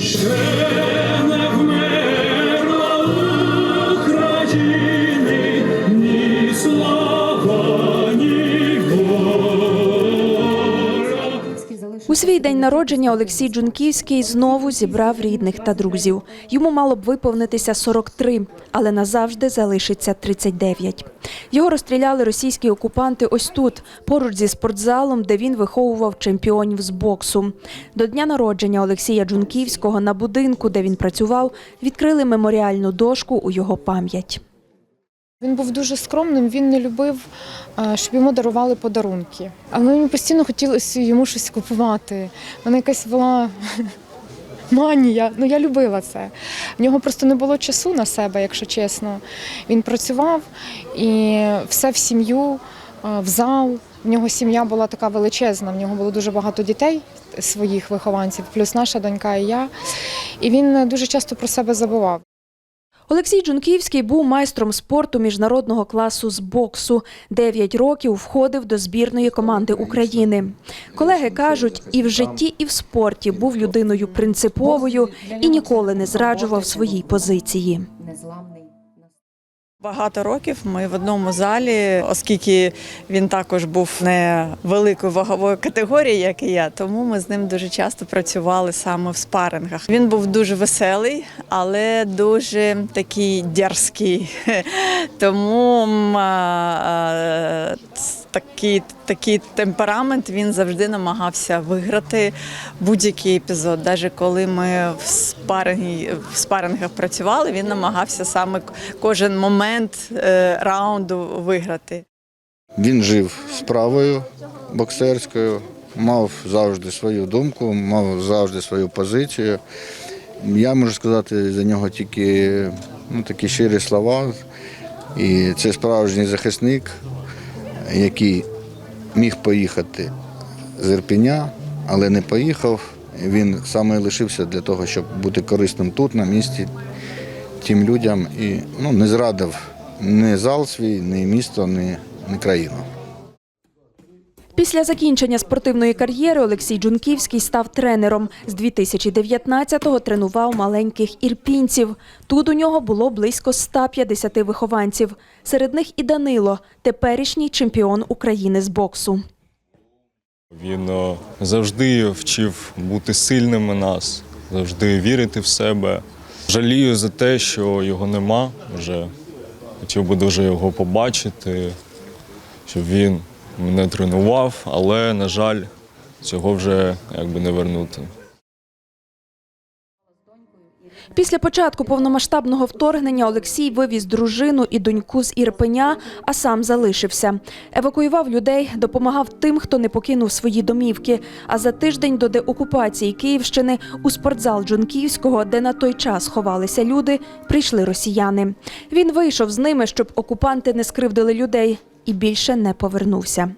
Stay. Свій день народження Олексій Джунківський знову зібрав рідних та друзів. Йому мало б виповнитися 43, але назавжди залишиться 39. Його розстріляли російські окупанти ось тут, поруч зі спортзалом, де він виховував чемпіонів з боксу. До дня народження Олексія Джунківського на будинку, де він працював, відкрили меморіальну дошку у його пам'ять. Він був дуже скромним, він не любив, е, щоб йому дарували подарунки. Але мені постійно хотілося йому щось купувати. Мене якась була манія. Ну я любила це. В нього просто не було часу на себе, якщо чесно. Він працював і все в сім'ю, е, в зал. В нього сім'я була така величезна, в нього було дуже багато дітей своїх вихованців, плюс наша донька і я. І він дуже часто про себе забував. Олексій Джунківський був майстром спорту міжнародного класу з боксу. Дев'ять років входив до збірної команди України. Колеги кажуть, і в житті, і в спорті був людиною принциповою і ніколи не зраджував своїй позиції. Багато років ми в одному залі, оскільки він також був не великої вагової категорії, як і я, тому ми з ним дуже часто працювали саме в спарингах. Він був дуже веселий, але дуже такий дерзкий. Тому такий, такий темперамент він завжди намагався виграти будь-який епізод. Навіть коли ми в спарингі, в спарингах працювали, він намагався саме кожен момент е, раунду виграти. Він жив справою боксерською, мав завжди свою думку, мав завжди свою позицію. Я можу сказати за нього тільки ну, такі щирі слова. І це справжній захисник, який міг поїхати з Ірпіня, але не поїхав. Він саме лишився для того, щоб бути корисним тут, на місці, тим людям і ну, не зрадив ні зал свій, ні місто, ні, ні країну. Після закінчення спортивної кар'єри Олексій Джунківський став тренером. З 2019-го тренував маленьких ірпінців. Тут у нього було близько 150 вихованців. Серед них і Данило, теперішній чемпіон України з боксу. Він е, завжди вчив бути сильними нас, завжди вірити в себе. Жалію за те, що його нема вже. Хотів би дуже його побачити, щоб він мене тренував, але, на жаль, цього вже якби не вернути. Після початку повномасштабного вторгнення Олексій вивіз дружину і доньку з Ірпеня, а сам залишився. Евакуював людей, допомагав тим, хто не покинув свої домівки. А за тиждень до деокупації Київщини у спортзал Джунківського, де на той час ховалися люди, прийшли росіяни. Він вийшов з ними, щоб окупанти не скривдили людей, і більше не повернувся.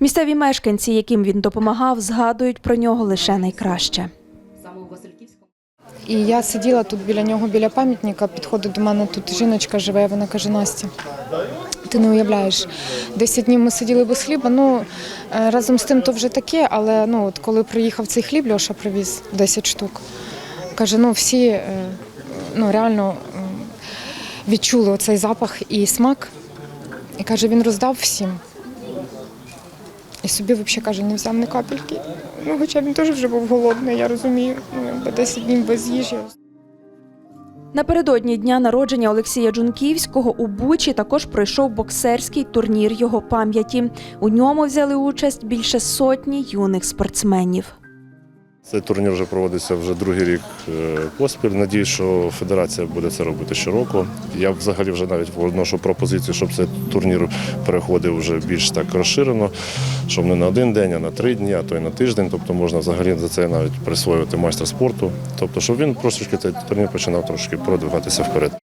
Місцеві мешканці, яким він допомагав, згадують про нього лише найкраще. І я сиділа тут біля нього, біля пам'ятника, підходить до мене тут жіночка живе, вона каже, Настя, ти не уявляєш, 10 днів ми сиділи без хліба. Ну е, разом з тим то вже таке, але ну от коли приїхав цей хліб, Льоша привіз 10 штук. Каже, ну всі е, ну, реально відчули оцей запах і смак. І каже, він роздав всім. І собі взагалі каже, не взяв ні капельки. Ну, хоча він теж вже був голодний, я розумію. Ну, якби 10 днів без їжі. Напередодні дня народження Олексія Джунківського у Бучі також пройшов боксерський турнір його пам'яті. У ньому взяли участь більше сотні юних спортсменів. Цей турнір вже проводиться вже другий рік е, поспіль. Надіюсь, що федерація буде це робити щороку. Я взагалі вже навіть вношу пропозицію, щоб цей турнір переходив вже більш так розширено, щоб не на один день, а на три дні, а то й на тиждень. Тобто можна взагалі за це навіть присвоювати майстер спорту. Тобто, щоб він трошечки цей турнір починав трошки продвигатися вперед.